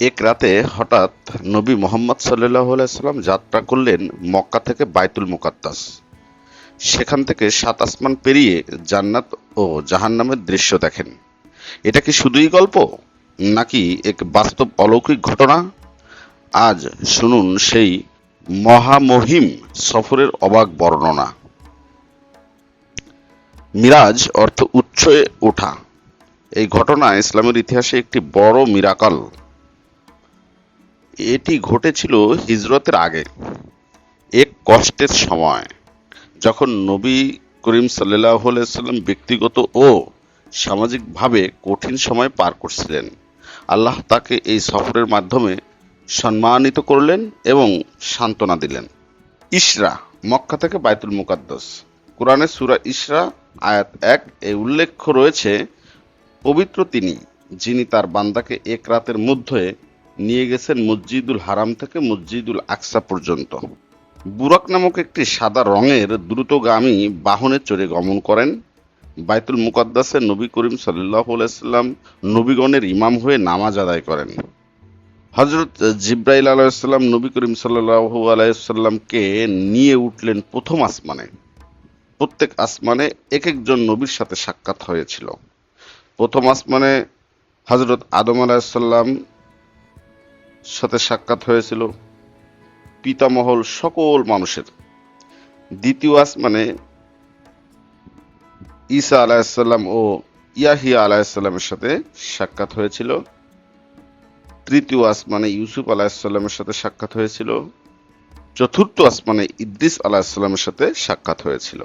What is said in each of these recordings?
এক রাতে হঠাৎ নবী মোহাম্মদ সাল্লাহ সাল্লাম যাত্রা করলেন মক্কা থেকে বাইতুল মুকাদ্দাস। সেখান থেকে সাত আসমান পেরিয়ে জান্নাত ও জাহান্নামের দৃশ্য দেখেন। এটা কি শুধুই গল্প, নাকি এক বাস্তব অলৌকিক ঘটনা? আজ শুনুন সেই মহামহিম সফরের অবাক বর্ণনা। মিরাজ অর্থ উচ্চয়ে ওঠা। এই ঘটনা ইসলামের ইতিহাসে একটি বড় মিরাকাল। এটি ঘটেছিল হিজরতের আগে, এক কষ্টের সময়। যখন নবী করিম সাল্লাহ সাল্লাম ব্যক্তিগত ও সামাজিকভাবে কঠিন সময় পার করছিলেন, আল্লাহ তাকে এই সফরের মাধ্যমে সম্মানিত করলেন এবং সান্ত্বনা দিলেন। ইসরা মক্কা থেকে বাইতুল মুকাদ্দাস। কোরআনে সুরা ইসরা আয়াত এক এই উল্লেখ রয়েছে, পবিত্র তিনি, যিনি তার বান্দাকে এক রাতের মধ্যে নিয়ে গেছেন মসজিদুল হারাম থেকে মসজিদুল আকসা পর্যন্ত। বুরাক নামক একটি সাদা রঙের দ্রুতগামী বাহনে চড়ে গমন করেন। বাইতুল মুকাদ্দাসে নবী করিম সাল্লাহ সাল্লাম নবীগণের ইমাম হয়ে নামাজ আদায় করেন। হজরত জিব্রাইল আলাইসাল্লাম নবী করিম সাল্লাহ আলাইসাল্লামকে নিয়ে উঠলেন প্রথম আসমানে। প্রত্যেক আসমানে এক একজন নবীর সাথে সাক্ষাৎ হয়েছিল। প্রথম আসমানে হজরত আদম আলাহিসাল্লাম সাথে সাক্ষাৎ হয়েছিল পিতামহল সকল মানুষের। দ্বিতীয় আসমানে ঈসা আলাহিসাল্লাম ও ইয়াহিয়া আলাহিসাল্লামের সাথে সাক্ষাৎ হয়েছিল। তৃতীয় আসমানে ইউসুফ আলাহিসাল্লামের সাথে সাক্ষাৎ হয়েছিল। চতুর্থ আসমানে ইদ্রিস আলাহিসাল্লামের সাথে সাক্ষাৎ হয়েছিল।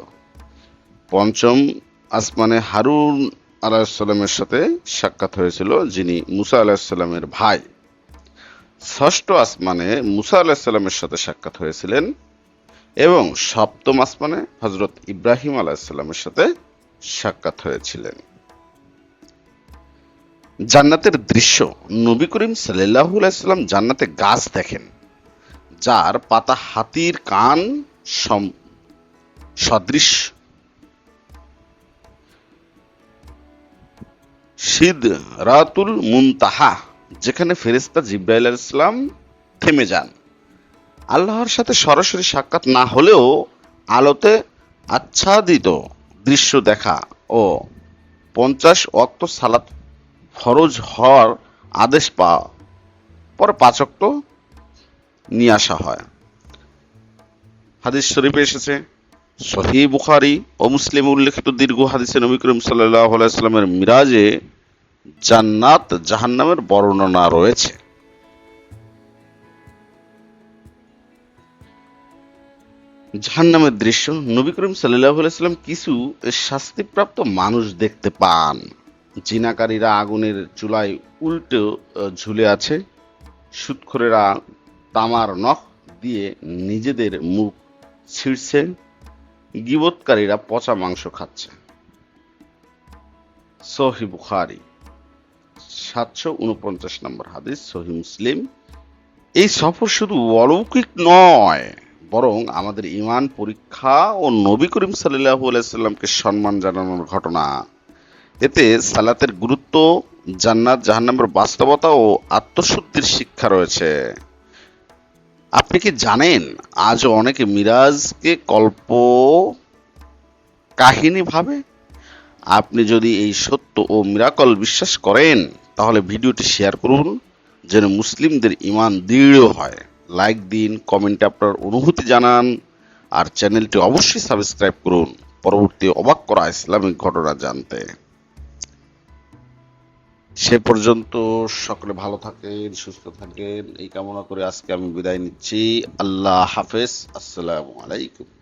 পঞ্চম আসমানে হারুন আলাহিসাল্লামের সাথে সাক্ষাৎ হয়েছিল, যিনি মুসা আলাহিসাল্লামের ভাই। ষষ্ঠ আসমানে মুসা আলাহিসাল্লামের সাথে সাক্ষাৎ হয়েছিলেন এবং সপ্তম আসমানে হজরত ইব্রাহিম আলাহিসাল্লামের সাথে সাক্ষাৎ হয়েছিলেন। জান্নাতের দৃশ্য, নবী করিম সাল্লাহ আলাইসাল্লাম জান্নাতে গাছ দেখেন, যার পাতা হাতির কান সদৃশ। সিদ রাতুল মুনতাহা যেখানে ফেরিস্তা জিব্রাইল ইসলাম থেমে যান। আল্লাহর সাথে সরাসরি সাক্ষাৎ না হলেও আলোতে আচ্ছাদিত দৃশ্য দেখা ও পঞ্চাশ অক্ত সালাত ফরজ হওয়ার আদেশ পাওয়া পরে পাঁচ অক্ত নিয়ে আসা হয়। হাদিস শরীফে এসেছে সহি বুখারি ও মুসলিম উল্লেখিত দীর্ঘ হাদিসে নবী করিম সাল্লাহ আলাইস্লামের মিরাজে জান্নাত, জাহান্নামের বর্ণনা রয়েছে। জাহান্নামের দৃশ্য, নবী করিম আলাইস্লাম কিছু শাস্তিপ্রাপ্ত মানুষ দেখতে পান। জিনাকারীরা আগুনের চুলায় উল্টো ঝুলে আছে। সুৎখরেরা তামার নখ দিয়ে নিজেদের মুখ ছিঁড়ছে। গিবৎকারীরা পচা মাংস খাচ্ছে। সহি বুখারি। সাতশো উনপঞ্চাশ নম্বর হাদিস, সহি মুসলিম। এই সফর শুধু অলৌকিক নয়, বরং আমাদের ইমান পরীক্ষা ও নবী করিম সাল্লাহ আলাইসাল্লামকে সম্মান জানানোর ঘটনা। এতে সালাতের গুরুত্ব, জান্নাত, জাহান্নামের বাস্তবতা ও আত্মশুদ্ধির শিক্ষা রয়েছে। আপনি কি জানেন, আজও অনেকে মিরাজকে কল্প কাহিনী ভাবে? আপনি যদি এই সত্য ও মিরাকল বিশ্বাস করেন তাহলে ভিডিওটি শেয়ার করুন, যেন মুসলিমদের ইমান দৃঢ় হয়। লাইক দিন কমেন্টে আপনার অনুভূতি জানান, আর চ্যানেলটি অবশ্যই সাবস্ক্রাইব করুন। পরবর্তী অবাক করা ইসলামিক ঘটনা জানতে। সে পর্যন্ত সকলে ভালো থাকেন, সুস্থ থাকেন। এই কামনা করে আজকে আমি বিদায় নিচ্ছি। আল্লাহ হাফেজ। আসসালামু আলাইকুম।